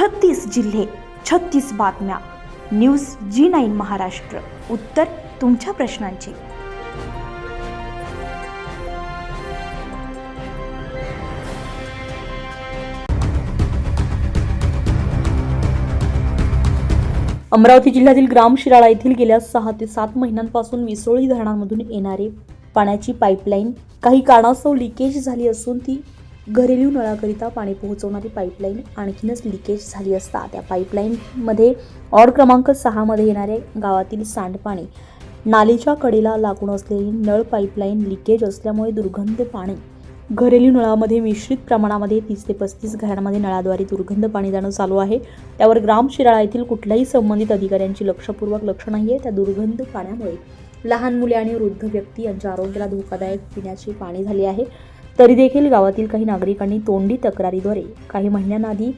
छत्तीस जिल्हे छत्तीस बातम्या. News G nine Maharashtra. उत्तर तुमच्या प्रश्नांची. अमरावती जिल्ह्यातील ग्राम शिराळा येथील गेल्या सहा ते सात महिन्यांपासून विसोळी धरणांमधून येणारे पाण्याची पाईपलाईन काही कारणास्तव लिकेज झाली असून ती घरेलू नळाकरिता पाणी पोहोचवणारी पाईपलाईन आणखीनच लिकेज झाली असता त्या पाईपलाईनमध्ये ऑड क्रमांक सहामध्ये येणारे गावातील सांडपाणी नालीच्या कडेला लागून असलेली नळ पाईपलाईन लिकेज असल्यामुळे दुर्गंध पाणी. घरेलू नळामध्ये मिश्रित प्रमाणामध्ये तीस ते पस्तीस घरांमध्ये नळाद्वारे दुर्गंध पाणी जाणं चालू आहे. त्यावर ग्राम शिराळा येथील कुठल्याही संबंधित अधिकाऱ्यांची लक्षपूर्वक लक्ष नाही आहे त्या दुर्गंध पाण्यामुळे लहान मुले आणि वृद्ध व्यक्ती यांच्या आरोग्याला धोकादायक पिण्याचे पाणी झाले आहे. तरी देखील गावातील काही नागरिकांनी तोंडी तक्रारीद्वारे काही महिन्यांआधी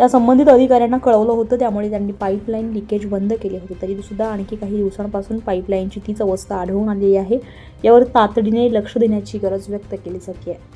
या संबंधित अधिकाऱ्यांना कळवलं होतं. त्यामुळे त्यांनी पाईपलाईन लिकेज बंद केले होते. तरी सुद्धा आणखी काही दिवसांपासून पाईपलाईनची तीच अवस्था आढळून आलेली आहे. यावर तातडीने लक्ष देण्याची गरज व्यक्त केली जाते आहे.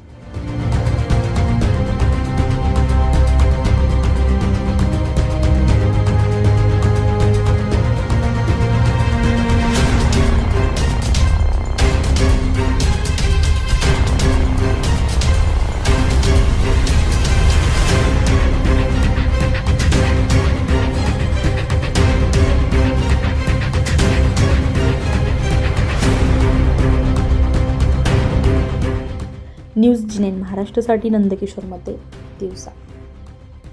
न्यूज जिनेन महाराष्ट्रासाठी नंदकिशोरमध्ये दिवसा.